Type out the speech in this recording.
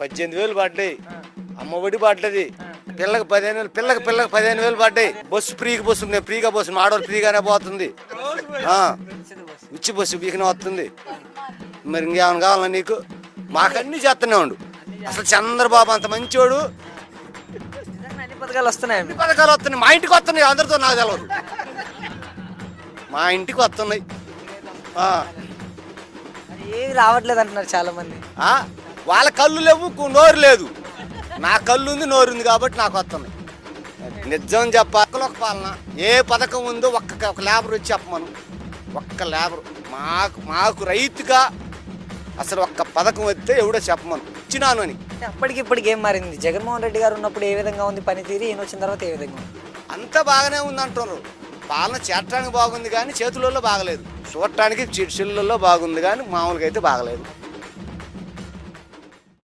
పద్దెనిమిది వేలు పడ్డాయి. అమ్మ ఒడి పడ్డది. పిల్లకి పదిహేను వేలు పిల్లకి పిల్లకి పదిహేను వేలు పడ్డాయి. బస్సు ఫ్రీగా బస్సు నేను ఫ్రీగా బస్సు ఆడవాళ్ళు ఫ్రీగానే పోతుంది. ఉచ్చి బస్సు బీకనే వస్తుంది. మరి ఇంకేమైనా కావాలా నీకు? మాకన్నీ చేస్తూనే ఉండు. అసలు చంద్రబాబు అంత మంచోడు. అన్ని పథకాలు వస్తున్నాయి అన్ని పథకాలు వస్తున్నాయి. మా ఇంటికి వస్తున్నాయి. అందరితో నాకు తెలియదు మా ఇంటికి వస్తున్నాయి. ఏవి రావట్లేదు అంటున్నారు చాలా మంది ఆ, వాళ్ళ కళ్ళు లేవు నోరు లేదు. నా కళ్ళు ఉంది నోరు ఉంది కాబట్టి నాకు వస్తున్నాయి నిజం చెప్పాలి ఒక పాలన. ఏ పథకం ఉందో ఒక్క ఒక లేబర్ వచ్చి చెప్పమను ఒక్క లేబర్. మాకు మాకు రైతుగా అసలు ఒక్క పథకం వస్తే ఎవడో చెప్పమను ఇచ్చినాను అని. అంటే అప్పటికి ఇప్పటికి ఏం మారింది? జగన్మోహన్ రెడ్డి గారు ఉన్నప్పుడు ఏ విధంగా ఉంది పనితీరు? ఈయన వచ్చిన తర్వాత ఏ విధంగా ఉంది? అంత బాగానే ఉంది అంటున్నారు. పాలన చేరటానికి బాగుంది కానీ చేతులలో బాగలేదు. చూడటానికి చెల్లుల్లో బాగుంది కానీ మామూలుగా అయితే బాగలేదు.